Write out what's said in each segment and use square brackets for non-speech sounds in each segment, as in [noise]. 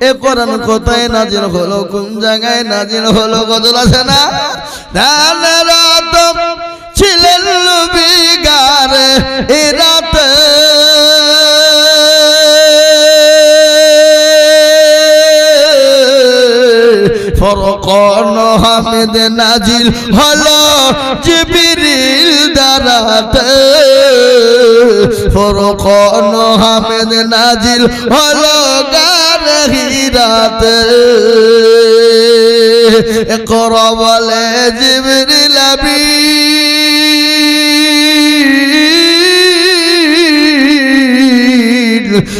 এ কোরআন কোথায় নাজিল হলো? কোন জায়গায় নাজিল হলো? গজল আছে না? ধান রাত ছিলেন এ রাতে ফরকন হামিদ নাজিল হলো জিবরিল দারাতে ফরকন হামিদ নাজিল হলো গার হিরাতে। করবলে বলে জিবিরিল আমিন।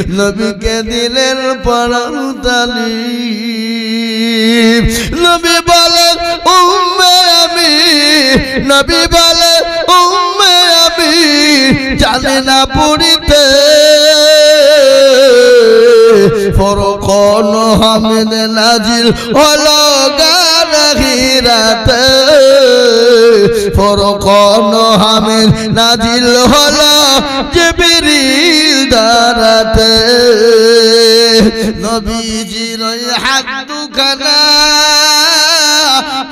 নবীকে দিলেন পড়ান তালিম। নবী বলে, উম্মে আমি। নবী বলে, উম্মে আমি জানি না পড়িতে ফরকন হামিদ নাজিল হলো গান হিরাতে। ফরকন হামিদ নাজিল হলো জিবরিল দারাতে। নবীজির ওই হাত দুখানা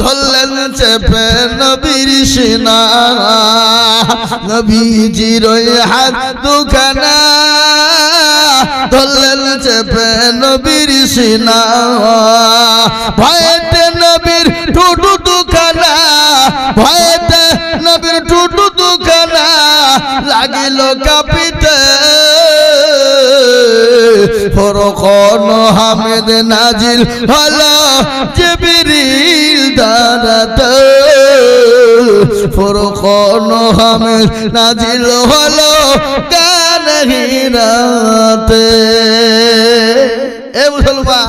ধরলেন চেপে নবীর সিনা। নবীজির ওই হাত দুখানা ধরলেন চেপে নবীর সিনা। ভয়েতে নবীর টুটু দুখানা ভয়েতে লাগিল কাপিতে। ফরকন হামিদ নাজিল হলো জিবরিল দারাতে। ফরকন হামিদ নাজিল হলো গান হিরাতে। এ মুসলমান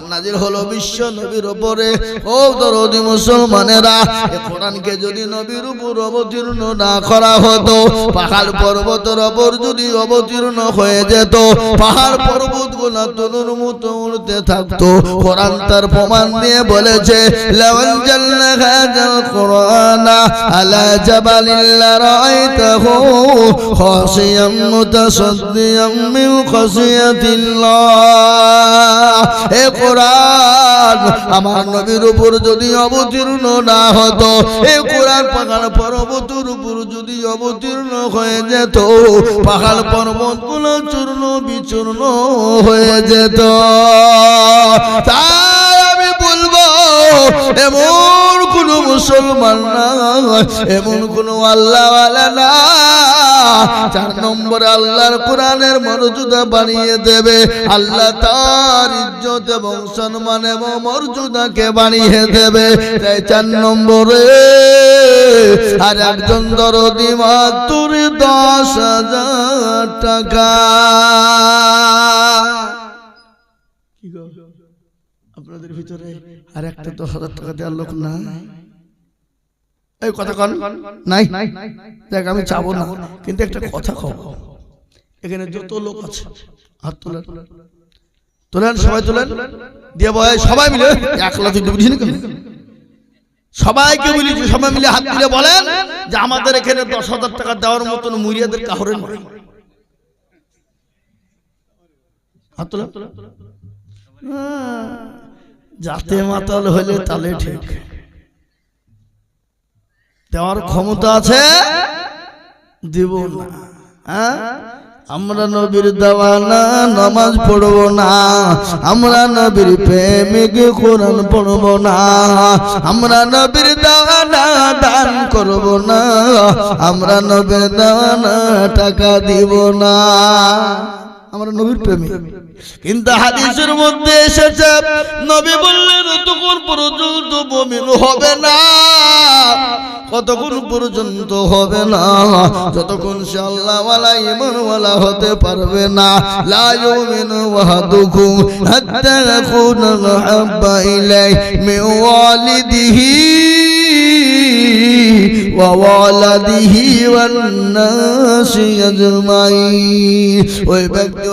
কোরআন নাজিল হলো বিশ্ব নবীর উপরে। ও দরদি মুসলমানেরা, এ কোরআনকে যদি নবীর উপর অবতীর্ণ না করা হতো, পাহাড় পর্বতের উপর যদি অবতীর্ণ হয়ে যেত, পাহাড় পর্বতগুলা তনুর মতো উড়তে থাকতো। কোরআন তার প্রমাণ দিয়ে বলেছে লাওয়াল জাল্লা হাজাল কোরআন আলা জাবালিল্লা রাআইতাহু খাসিয়াম মুতাসাদ্দিয়াম মিন খাসিয়াতিল্লাহ। এ কোরআন আমার নবীর উপর যদি অবতীর্ণ না হতো এ কোরআন পাহাড় পর্বতের উপর যদি অবতীর্ণ হয়ে যেত পাহাড় পর্বতগুলো চূর্ণ বিচূর্ণ হয়ে যেত। তাই আমি বলব, এমন কোন মুসলমান না এমন কোন আল্লাহ না চার নম্বরে আল্লাহর কোরআনের মর্যাদা বানিয়ে দেবে। আল্লাহ তার ইজ্জত এবং সম্মান এবং মর্যাদাকে বানিয়ে দেবে। তাই চার নম্বরে আর একজন দরদি মাতুর দশ হাজার টাকা। আপনাদের ভিতরে আর একটা দশ হাজার টাকা দেওয়ার লোক না এই কথা কন। নাই। দেখ আমি চাবো না। কিন্তু একটা কথা কব এখানে যত লোক আছে হাত তোলেন। তোলেন। সবাই তোলেন। দিয়ে বয় সবাই মিলে। এক লাখ তুই বুঝিনি কেন? সবাইকে বলি যে সবাই মিলে হাত তুলে বলেন যে আমাদের এখানে দশ হাজার টাকা দেওয়ার মতন মুরিয়াদের কাহরে নয় হাত তোলেন। যাতে মাতাল হলে তালে ঠিক। দেওয়ার ক্ষমতা আছে? দিব না। হ্যাঁ? আমরা নবীর দেওয়ানা, নামাজ পড়ব না। আমরা নবীর প্রেমিক, কোরআন পড়ব না। আমরা নবীর দেওয়ানা, দান করব না। আমরা নবীর দেওয়ানা, টাকা দিব না। আমরা নবীর প্রেমী। কিন্তু হাদিসের মধ্যে এসেছে, নবী বললেন তখন পর্যন্ত বমিন হবে না, কতক্ষণ পর্যন্ত হবে না, যতক্ষণ সে আল্লাহওয়ালা ইমানওয়ালা হতে পারবে না। লা ইউমিনু ওয়াহাদুকুম হাত্তা ইয়াকুনা হাব্বা ইলাইহি মিন ওয়ালিদিহি। ওই ব্যক্তি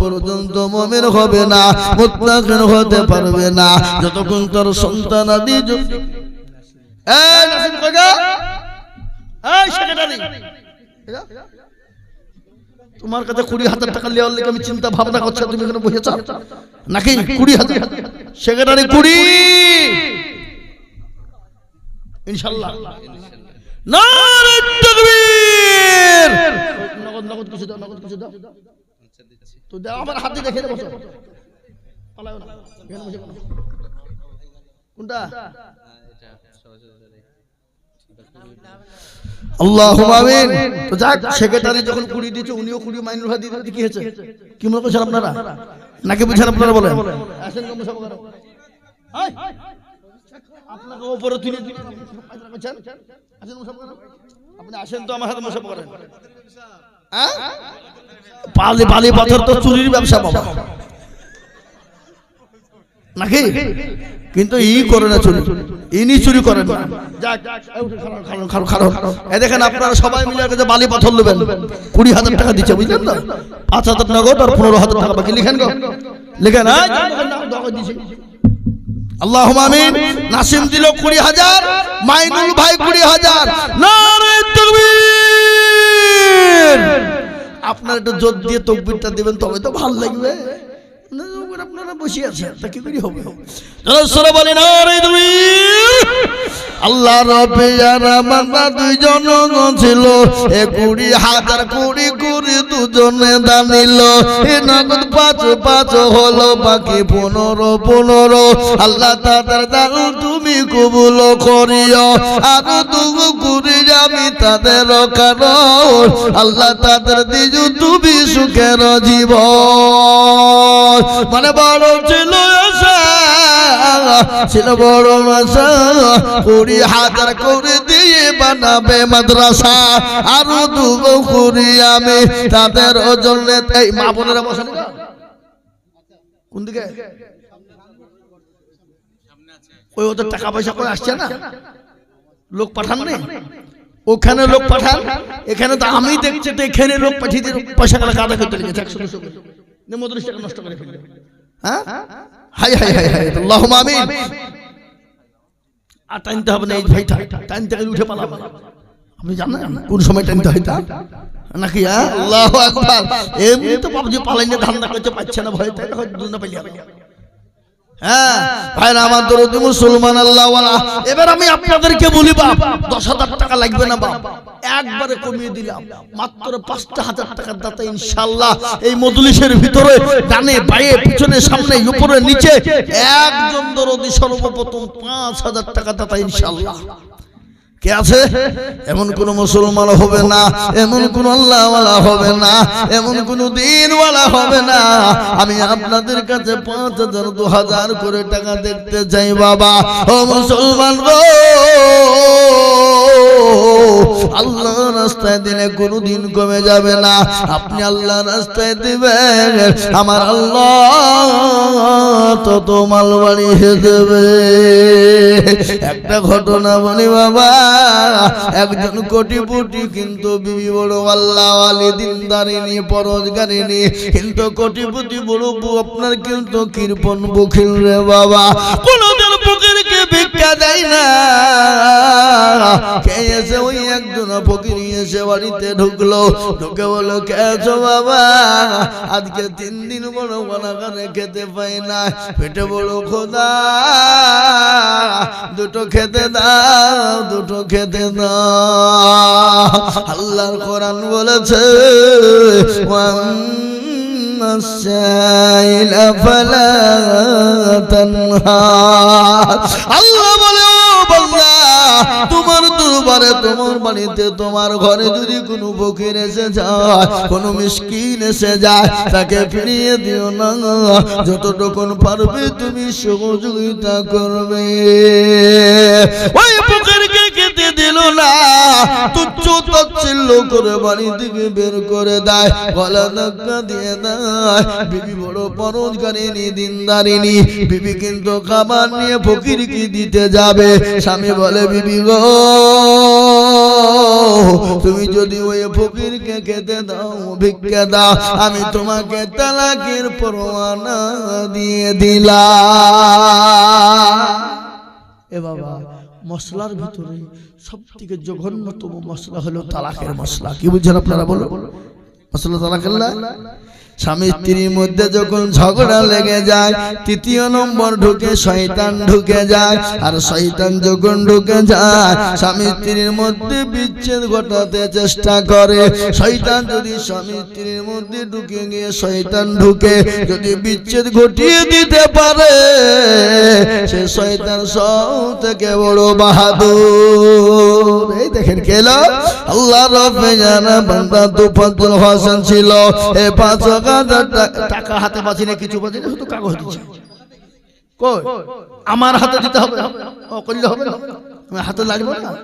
পর্যন্ত মমিন হবে না, মুত্তাকিন হতে পারবে না, যতক্ষণ তার সন্তান আদি তোমার কাছে কুড়ি হাজার টাকা লেওয়ার লেগে আমি চিন্তা ভাবনা করছি, তুমি এখানে বসেছ নাকি কুড়ি হাজার? সেক্রেটারি কুড়ি। ইনশাল্লাহ। নগদ নগদ কিছু দাও নগদ কিছু দাও। তো দাও আমার হাতে দেখে দেবো পালাও না। এখানে বসে বলো। কোনটা? আল্লাহ আমিন। তো যাক সেক্রেটারি যখন কুড়ি দিচ্ছে উনিও কুড়ি মাইনুল দিতে কি হয়েছে? কি মনে করছেন আপনারা? নাকি বুঝছেন আপনারা বলেন? আসেন। আপনাকে উপরে তুলে তুলে আসেন মুসাফা করেন আপনি আসেন তো আমার হাতে মুসাফা করেন হ্যাঁ পালি পালি পাথর তো চুরির ব্যবসা বাবা নাকি কিন্তু ই করে না চুরি ইনি চুরি করেন না। এই দেখেন আপনারা সবাই মিলে কাছে বালি পাথর নেবেন কুড়ি হাজার টাকা দিচ্ছে বুঝলেন তো পাঁচ হাজার নগদ আর পনেরো হাজার টাকা বাকি লিখেন গো লিখেন। আল্লাহ আমিন। নাসিম দিল কুড়ি হাজার, মাইনুল ভাই কুড়ি হাজার। আপনার একটু জোর দিয়ে তকবিরটা দিবেন, তবে তো ভালো লাগবে। আপনারা বসে আছেন, তা আল্লাহ রবে আর দুইজন ছিল। কুড়ি হাজার কুড়ি কুড়ি দুজনে দানিল। এ নগদ পাঁচ পাঁচ হলো বাকি পনেরো পনেরো। আল্লাহ তাদের দান তুমি কবুল করিও। আর দুগু কুড়ি আমি তাদের কারণ। আল্লাহ তাদের দিজু তুমি সুখের জীবন। মানে বড় ছিল আশা, ছিল বড় আশা কুড়ি হাজার করে দিয়ে বানাবে মাদ্রাসা। আরও দুগো কুড়ি আমি তাদের জন্য এই মা বোনেরা বসেন কোন দিকে? ওই ওদের টাকা পয়সা করে আসছে না? লোক পাঠান নেই ওখানে লোক পাঠান? এখানে তো আমি দেখছি তো এখানে লোক পাঠিয়ে দিয়ে পয়সা কাদা করতে লেগেছে একশো দুশো নষ্ট করে ফেলবে। হ্যাঁ? হাই হাই হাই হাই আল্লাহ আমিন। আর টানতে হবে না এই ভাই টানতে গেলে উঠে পালাবো আপনি জানেন কোন সময় টানতে হয় তা? নাকি হ্যাঁ? আল্লাহ আকবার। এমনি তো পাবজি পালাইনে ধান্দা ভয় তাই দুনা পালিয়ে হ্যাঁ আমার এবার আমি আপনাদেরকে দশ হাজার টাকা লাগবে না একবারে কমিয়ে দিলাম। মাত্র পাঁচটা হাজার টাকার দাতা ইনশাল্লাহ এই ভিতরে সামনে, উপরে, নিচে, একজন দরদি সর্বপ্রথম পাঁচ হাজার টাকা দাতা ইনশাল্লাহ কে আছে? এমন কোন মুসলমান হবে না, এমন কোন আল্লাহওয়ালা হবে না, এমন কোন দিনওয়ালা হবে না। আমি আপনাদের কাছে পাঁচ হাজার, দু হাজার করে টাকা দেখতে চাই, বাবা। ও মুসলমান গো! আল্লাহ রাস্তায় দিলে কোনোদিন কমে যাবে না। আপনি আল্লাহ রাস্তায় দিবেন, আমার আল্লাহ তত মাল বাড়িয়ে দেবে। একটা ঘটনা বলি বাবা, একজন কোটিপতি কিন্তু বিবি বড় আল্লাহ আলী দিনদারিনী পরোজগারিনী কিন্তু কোটিপতি বড় আপনার কিন্তু কৃপন বখিল রে বাবা। কোনদিন ভিক্ষা দেয় না কে এসে ওই একজন ফকির এসে বাড়িতে ঢুকলো ঢুকে বলো কে আছো বাবা আজকে তিন দিন বড় বানাগানে খেতে পাই না পেটে বড় খোদা দুটো খেতে দাও দুটো খেতে দাও আল্লাহর কোরআন বলেছে ওয়ান السائل فلا تنهار আল্লাহ বলে ও বান্দা তোমার দরবারে, তোমার বাড়িতে, তোমার ঘরে যদি কোনো ফকির এসে যায়, কোনো মিসকিন এসে যায়, তাকে ফিরিয়ে দিও না যতটুকুন পারবে তুমি সহযোগিতা করবে। ওই দিল না। তুচ্ছ করে বাড়ি থেকে বের করে দেয়। গলা ধাক্কা দিয়ে দেয়। বিবি বড় পরোজগারিনী দিনদারিনী বিবি কিন্তু খাবার নিয়ে ফকিরকে দিতে যাবে? স্বামী বলে, বিবি গো, তুমি যদি ওই ফকিরকে খেতে দাও, ভিক্ষা দাও, আমি তোমাকে তালাকের পরোয়ানা দিয়ে দিলাম। এ বাবা, মশলার ভিতরে সব থেকে জঘন্যতম মশলা হলো তালাকের মশলা। কি বুঝছেন আপনারা বলো মশলা তালাকের স্বামী স্ত্রীর মধ্যে যখন ঝগড়া লেগে যায় তৃতীয় নম্বর ঢুকে শয়তান ঢুকে যায় আর শয়তান যখন ঢুকে যায় স্বামী স্ত্রীর মধ্যে বিচ্ছেদ ঘটাতে চেষ্টা করে। শয়তান যদি স্বামী স্ত্রীর মধ্যে ঢুকে গিয়ে শয়তান ঢুকে যদি বিচ্ছেদ ঘটিয়ে দিতে পারে সে শয়তান সব থেকে বড় বাহাদুর। এই দেখেন কেলো আল্লাহ রব্বে জানা বান্দা তুফাতুল হাসান ছিল। এ পাঁচ হাজার টাকা- হাতে পাচ্ছি না, কিছু না, শুধু কাগজ দিচ্ছে। কই? আমার হাতে দিতে হবে? করলে হবে না। হাতে লাগবে না?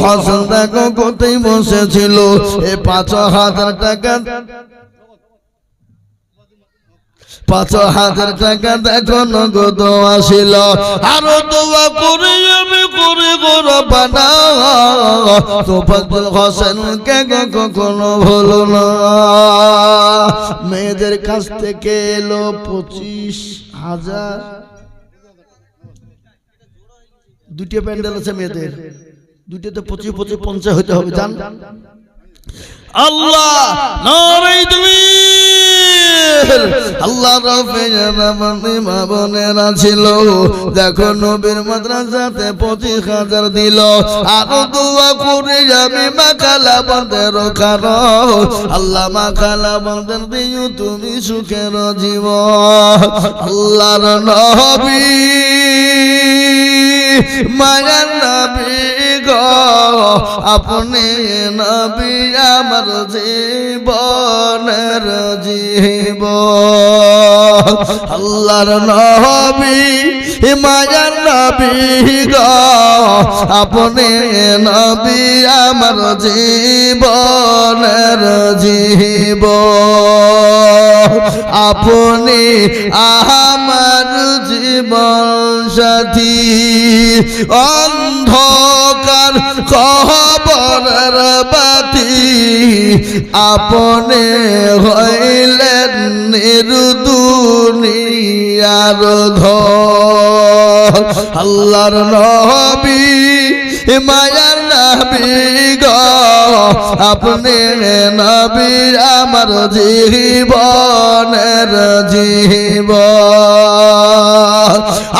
হাসান দেখো কোথায় বসেছিল। এ পাঁচ হাজার টাকা পাঁচ হাজার টাকা দেখো নগদ আসিল আরও দোয়া করে আমি করে গোরা বানা তো ফজল হোসেন কে কখনো ভুলো না। মেয়েদের কাছ থেকে এলো পঁচিশ হাজার। দুটি প্যান্ডেল আছে মেয়েদের। দুটোতে পঁচিশ পঁচিশ, পঞ্চাশ হতে হবে, জান? আল্লাহ তুমি আল্লাহ মা বোনেরা ছিল, দেখো নবীর মাদ্রাসাতে পঁচিশ হাজার দিল। আরও দোয়া করে যাবে মা কালা বন্ধের আল্লাহ মা কালা বন্ধের দিও, তুমি সুখের জীব আল্লাহর নবী মায়ার নবী গো আপনি নবী আমার জীবনের জীব আল্লাহর নবী মায়ার নবী গো, আপনি নবী আমার জীবনের জীব। আপনি আমার জীবন সাথী। অন্ধকার খবরের বাতি আপনি হইলেন নির্দুনিয়ার ধর আল্লাহর নবী, মায়ার নবী গ। আপনি নবী, আমার জীবনের জীব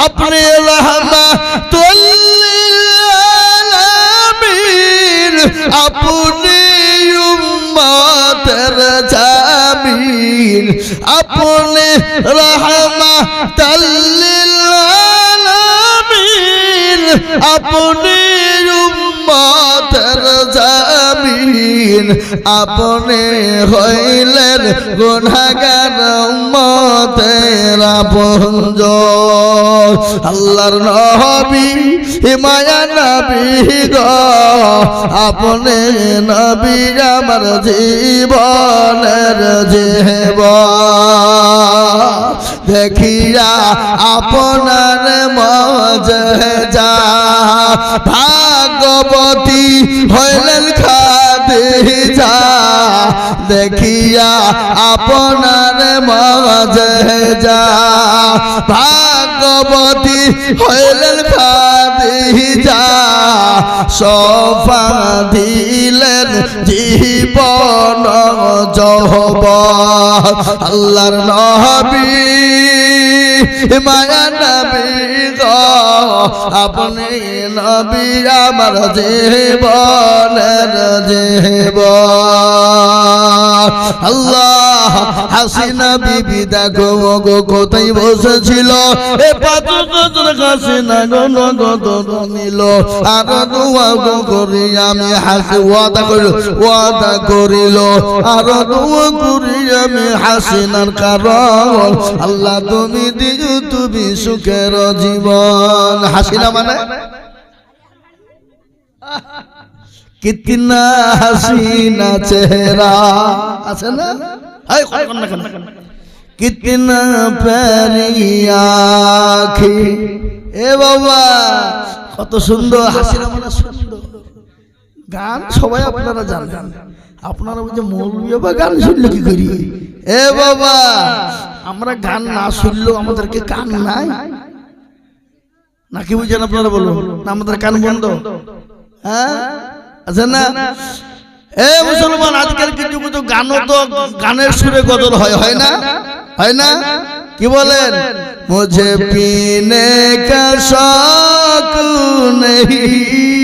আপনি আপনি উম্মতের আপনি রহমা তাল্লিল আলামিন উম্মতের জামিন আপনি হইলেন গুনাহগার উম্মতের আপনজ আল্লাহর নবী, হিমায়া নবী গো আপনি নবী আমার জীবনের জীব দেখিয়া আপনার মজ যা। ভাগবতী হইলেন খাদে যা দেখিয়া আপনার মজে যা। ভাগবতী হইলেন খাদে যা সফা দিলেন জীবন জহব আল্লাহর নবী মায়া নবী আপনি নবী আমার জীব। আল্লাহ হাসিনা বিবি, দেখো গো, কোথায় বসেছিল? এ গো নিল। আর গো করি আমি হাসি, ওয়াদা করিল ওয়াদা করিল। আর করি আমি হাসিনার কারণ, আল্লাহ তুমি তুমি সুখের জীবন। হাসিনা মানে? কিতনা হাসিনা চেহারা। আছে না? কিতনা প্যারি আখি। এ বাবা, কত সুন্দর হাসিনা মানে সুন্দর। গান সবাই আপনারা জানেন। আপনারা ওই যে মৌলবী বাবা গান শুনলে কি করি? এ বাবা আমরা গান না শুনলেও আমাদেরকে কান নাই। নাকি বুঝেন আপনারা বলো না আমাদের কান বন্ধ। হ্যাঁ? আচ্ছা না? এ মুসলমান আজকাল কিছু কিছু গানও তো গানের সুরে গজল হয় হয় না? হয় না? কি বলেন? মুঝে পিনে কা শখ নেই।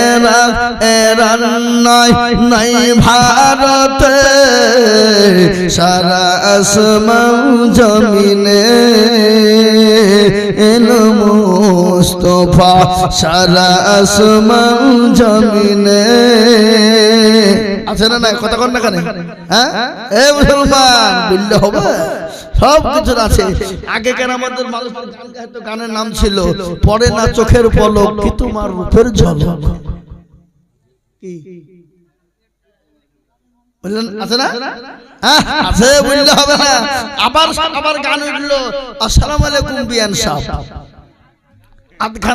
এরা এরা নাই নাই ভারতে। সারা আসমান জমিনে এলো মুস্তফা। সারা আসমান জমিনে। আছে না না কথা কন না কেন? হ্যাঁ? এ মুসলমান বললে হবে। সব কিছু আছে। আগে কেন আমাদের গানের নাম ছিল পরে না চোখের পলক কি তোমার রূপের ঝলক? হ্যাঁ, হবে আবার আবার বিয়ান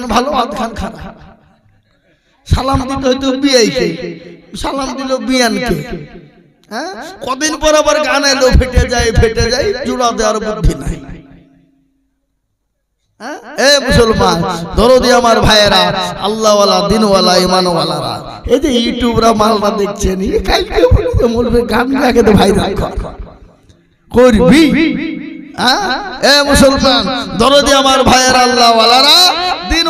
ভালো সালাম হয়তো সালাম দিল বিয়ানকে। হ্যাঁ? কদিন পর আবার গান এলো ফেটে যায় ফেটে যায় জোড়া দেওয়ার বুদ্ধি নাই। হ্যাঁ? এ মুসলমান দরদি আমার ভাইয়েরা আল্লাহওয়ালা দিনওয়ালা ইমানওয়ালারা এই যে ইউটিউবরা মালরা দেখছেন এ কালকে বলবে বলবে গান গাকে তো ভাই রাখ করবি। হ্যাঁ? এ মুসলমান দরদি আমার ভাইয়ের। আল্লাহওয়ালারা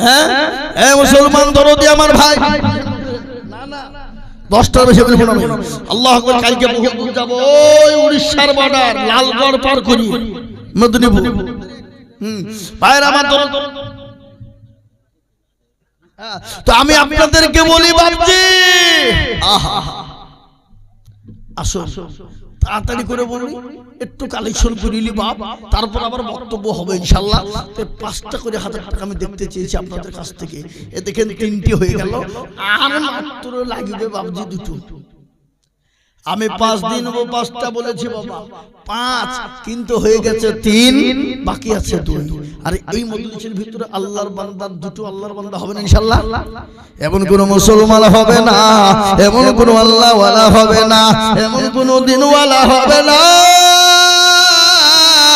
হ্যাঁ? এ মুসলমান দরদি আমার ভাই। দশটার বেশি বলব না আমি। আল্লাহ কালকে যাব ওই উড়িষ্যার বর্ডার লালগড় পার করি। মেদিনীপুর। হুম। ভাইয়ের আমার দরদ। হ্যাঁ, তো আমি আপনাদেরকে বলি বাপজি। আহা। আসুন। তাড়াতাড়ি করে বলি, একটু কালেকশন করিলি বাপ, তারপর আবার বক্তব্য হবে ইনশাল্লাহ পাঁচটা করে হাজার টাকা আমি দেখতে চেয়েছি আপনাদের কাছ থেকে। এ দেখেন তিনটি হয়ে গেল। আর মাত্র লাগবে বাবজি দুটো। আমি পাঁচ দিন ও পাঁচটা বলেছি বাবা। পাঁচ কিন্তু হয়ে গেছে তিন বাকি আছে দুই। আর এই মজলিসের ভিতরে আল্লাহর বান্দার দুটো আল্লাহর বান্দা হবে না ইনশাআল্লাহ? এমন কোন মুসলমান হবে না। এমন কোন আল্লাহওয়ালা হবে না। এমন কোন দিনওয়ালা হবে না।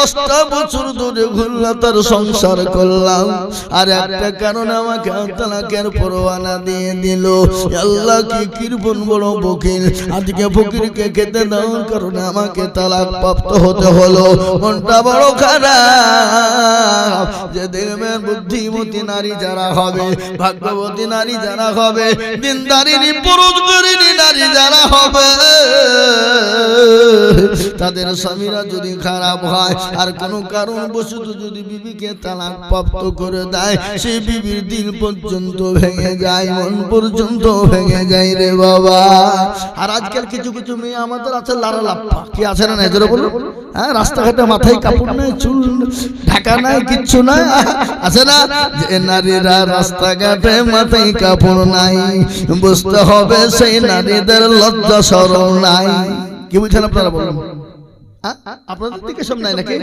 দশটা বছর ধরে ঘুরলাম তার সংসার করলাম। আর একটা কারণে আমাকে তালাকের পরোয়ানা দিয়ে দিল। আল্লাহ কি কিরপন বড় বকিল। আজকে ফকিরকে খেতে দাও কারণে আমাকে তালাক প্রাপ্ত হতে হলো। মনটা বড় খারাপ। যে দেখবেন বুদ্ধিমতী নারী যারা হবে, ভাগ্যবতী নারী যারা হবে, দিনদারিনী পুরুষ করিনি নারী যারা হবে, তাদের স্বামীরা যদি খারাপ হয় আর কোনো কারণ বশত যদি বিবিকে তালাক প্রাপ্ত করে দেয় সেই বিবির দিল পর্যন্ত ভেঙে যায় মন পর্যন্ত ভেঙে যায় রে বাবা। আর আজকাল কিছু কিছু মেয়ে আমাদের আছে লারা লাপ্পা। কি আছে না নজরে বলো হ্যাঁ রাস্তাঘাটে মাথায় কাপড় নাই চুল ঢাকা নাই কিচ্ছু নাই। আছে না? যে নারীরা রাস্তাঘাটে মাথায় কাপড় নাই। বুঝতে হবে সেই নারীদের লজ্জা সরল নাই। কি বুঝছেন আপনারা বলুন? হ্যাঁ? আপনাদের দিকে সব নাই নাকি?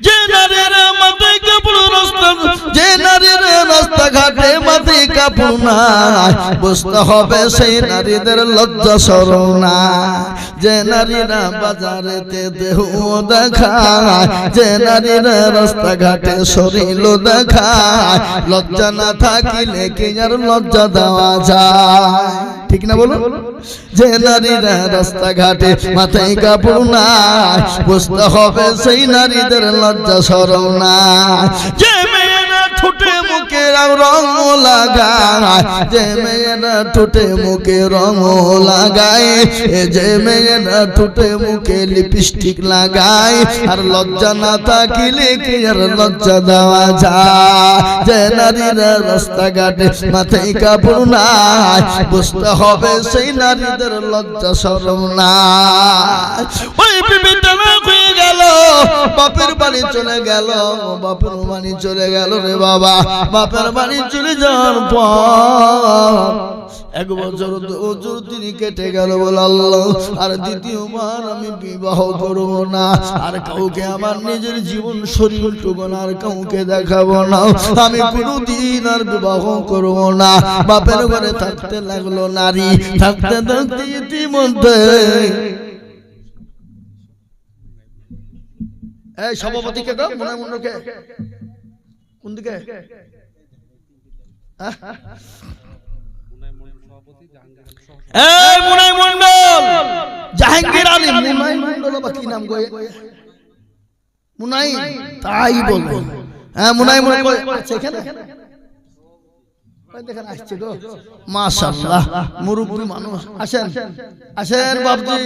যে নারীর মাথায় কাপড় রাস্তা যে নারীর রাস্তাঘাটে মাথায় কাপড় নাই বুঝতে হবে সেই নারীদের লজ্জা সরল না যে নারীরা বাজারেতে দেহ দেখায় যে নারীরা রাস্তাঘাটে শরীর দেখায় লজ্জা না থাকিলে কি আর লজ্জা দেওয়া যায়? ঠিক না বলো যে নারীরা রাস্তাঘাটে মাথায় কাপড় না বুঝতে হবে সেই নারীদের লজ্জা সরম না যে ঠোঁটে মুখে রং লাগায়, যে মেয়েরা ঠোঁটে মুখে রং লাগায় যে মেয়েরা ঠোঁটে মুখে লিপস্টিক লাগায়, আর লজ্জা না থাকিলে কি আর লজ্জা দেওয়া যায়? যে নারীরা রাস্তাঘাটে মাথায় কাপড় নাই, বুঝতে হবে সেই নারীদের লজ্জা সরম গেল বাপের বাড়ি চলে গেল, বাপের বাড়ি চলে গেল রে বাবা। বাপের বাড়ি চলে পর এক বছর, দু বছর তিনি কেটে গেল বলে আল্লাহ, আর দ্বিতীয়বার আমি বিবাহ করব না, আর কাউকে আমার নিজের জীবন শরীর টুকুন আর কাউকে দেখাবো না। আমি কোনোদিন আর বিবাহ করব না। বাপের ঘরে থাকতে লাগল নারী, থাকতে থাকতে ইতিমধ্যে এই সভাপতি কে গো মনে মনে কে কোন দিকে? এই মুনাই মন্ডল জাহাঙ্গীর আলী মুনাই মন্ডল বা কি নাম এ? মুনাই তাই বলব হ্যাঁ মুনাই মন্ডল আচ্ছা এখানে? দেখেন আসছে গো। মাশাআল্লাহ মুরব্বি মানুষ। আসেন। আসেন। বাপজি।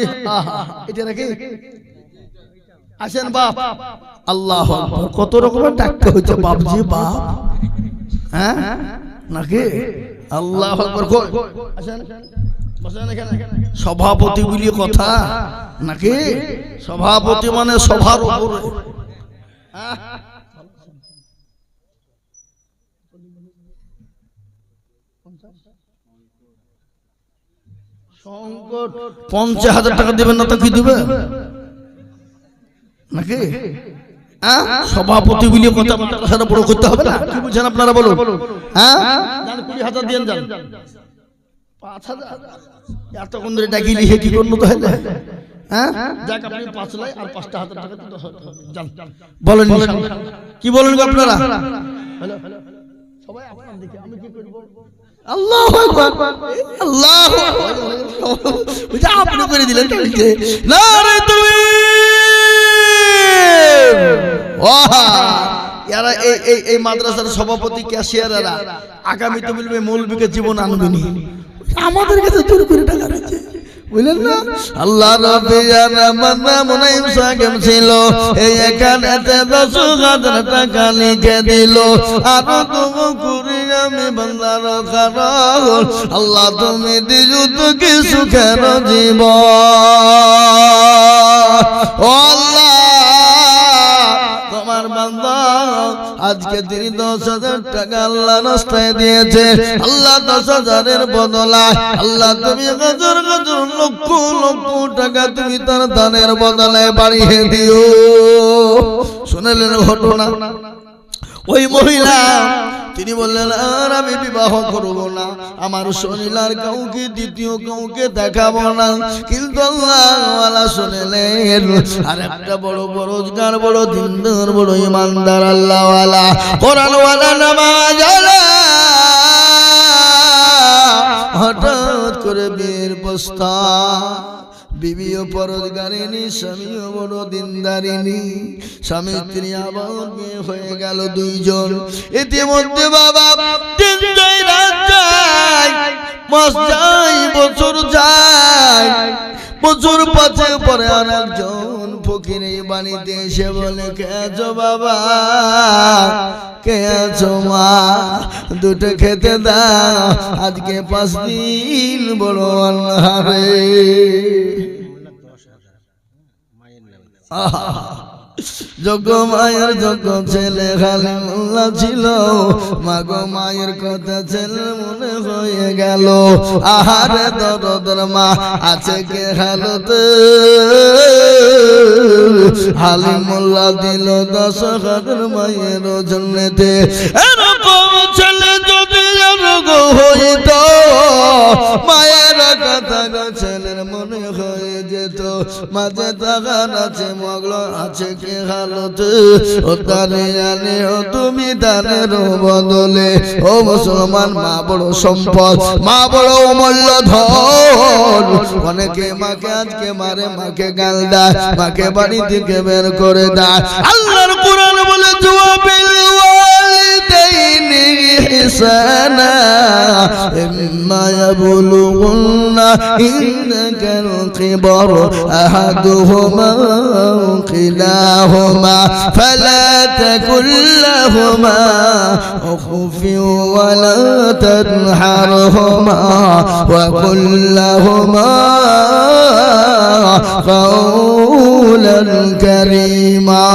এটা নাকি? আসেন বাপ। আল্লাহ কত রকমের ডাকতে হচ্ছে বাপজি বাপ। হ্যাঁ? নাকি? আল্লাহ। আসেন। সভাপতি বলি কথা। নাকি? সভাপতি মানে সভার উপরে। হ্যাঁ? সংকট। পঞ্চাশ হাজার টাকা দিবেন না তো কি দিবে নাকি হ্যাঁ? সভাপতি বলে কথা বড় করতে হবে না কি বুঝছেন আপনারা বলুন হ্যাঁ যান কুড়ি হাজার দিয়ে যান পাঁচ হাজার এতক্ষণ ধরে ডাকি লিখে কি করব হ্যাঁ যাক আপনি পাঁচ লাই আর পাঁচটা হাজার টাকা দিতে যান বলেন কি বলেন গো আপনারা হ্যালো সবাই আপনার দিকে আমি কি করব আল্লাহ আল্লাহ আপনি করে দিলেন তাহলে না রে তুমি এরা [laughs] এই এই এই মাদ্রাসার সভাপতি ক্যাশিয়ারেরা আগামী তো বলবে মৌলবীকে জীবন আনবেনি। আমাদের কাছে চুরি করে টাকা রয়েছে। বুঝলেন না? আল্লাহ মুনাইম সাহেব ছিল। এই এখানেতে দশ হাজার টাকা লিখে দিল। আরও তুমি আমি বান্দার কারণ। আল্লাহ তুমি দিজু তো কি সুখের জীবন। ও আল্লাহ! বান্দা আজকে তিনি দশ হাজার টাকা আল্লাহ রাস্তায় দিয়েছে। আল্লাহ দশ হাজারের বদলায় আল্লাহ তুমি হাজার হাজার লক্ষ লক্ষ টাকা তুমি তার দানের বদলায় বাড়িয়ে দিও। শুনলেন ঘটনা? ওই মহিলা। তিনি বললেন, আর আমি বিবাহ করব না। আমার আর কাউকে, দ্বিতীয় কাউকে দেখাবো না। কিন্তু আল্লাহ শুনলেন আর একটা বড় বড় বড় দিনদার, বড় ইমানদার আল্লাহওয়ালা। কোরআনওয়ালা নামাজ হঠাৎ করে বিয়ের প্রস্তাব বিবিও পরোজগারিনী স্বামীও বড় দিনদারিনী স্বামী, স্ত্রী আবার বিয়ে হয়ে গেল দুইজন। ইতিমধ্যে বাবা দিন যায় রাত মাস যায়, বছর যায়। বছর পাঁচে পরে আর একজন ফকির এই বাড়িতে এসে বলে কে আছো বাবা? কে আছো মা? দুটো খেতে দাও আজকে পাঁচ দিন বড় আল্লাহরে যোগ্য মায়ের যোগ্য ছেলে খালি মোল্লা ছিল, মাগো মায়ের কথা ছেলে মনে হয়ে গেল। আহারে দরদর মা আছে কে হালতে? হালি মোল্লা দিল দশ হাজার মায়ের জন্যতে। এরকম ছেলে যদি হইত, মায়ের কথা ছেলের মনে হয়ে যেত মাঝে তাকার আছে মগল আছে কি হালত? ও তারে জানে ও তুমি তাদের বদলে। ও মুসলমান মা বড় সম্পদ মা বড় অমূল্য ধন। অনেকে মাকে আজকে মারে মাকে গাল দেয় মাকে বাড়ি থেকে বের করে দেয়। আল্লাহর কোরআন বলে জুয়াবিল بيني حسانا إما يبلغن إنك الكبر أحدهما كلاهما فلا تكن لهما أخف ولا تنحرهما وقل لهما قولا كريما.